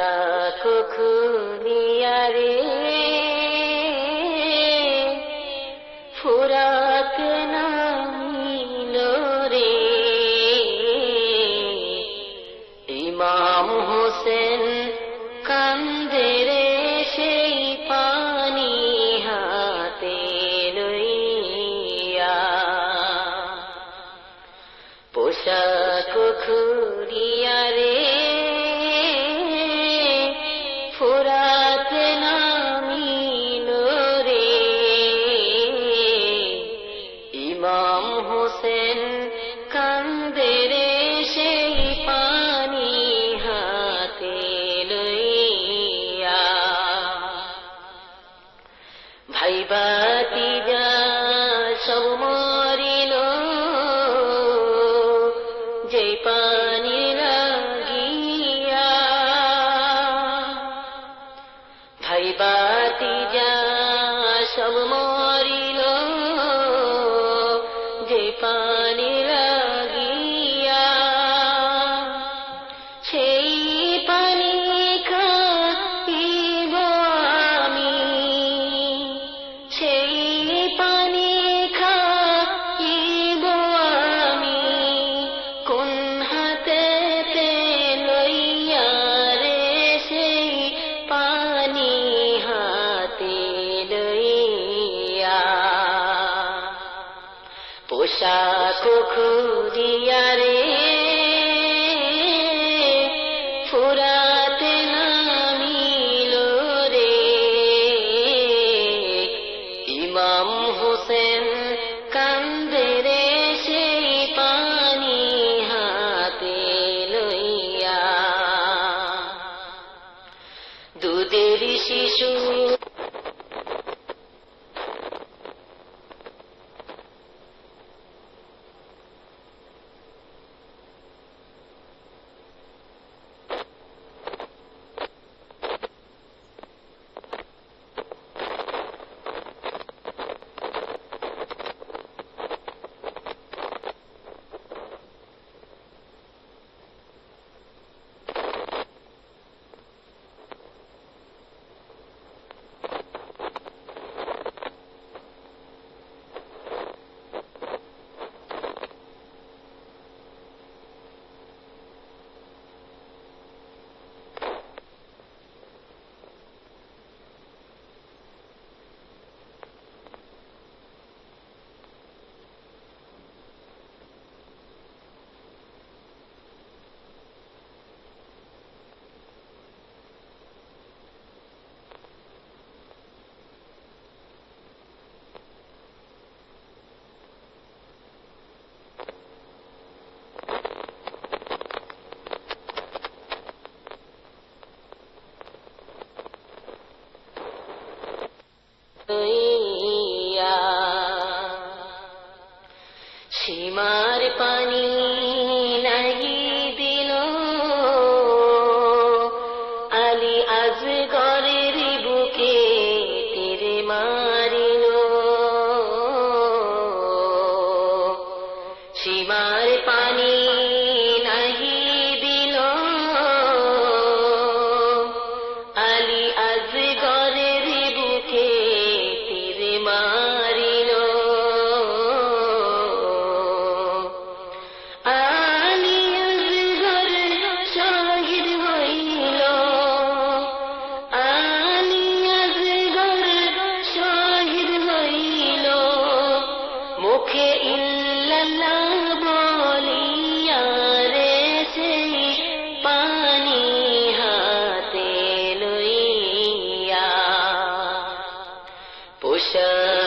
তাকো খুলিয়া ইমাম হোসেন কান্দে রে সেই পানি হাতে লইয়া। ভাই पास পোশাক খুদিয়া রে, ফুরাতে নামিল রে। ইমাম হোসেন কান্দে রে সেই পানি হাতে লইয়া। দুধের শিশু সীমার পানি নাহি দিল। আলী আজ গরের বুকে তীরে মারিল। সীমার পানি নাহি দিল। আলী আজ গরের বুকে তীরে মারিল। ocean.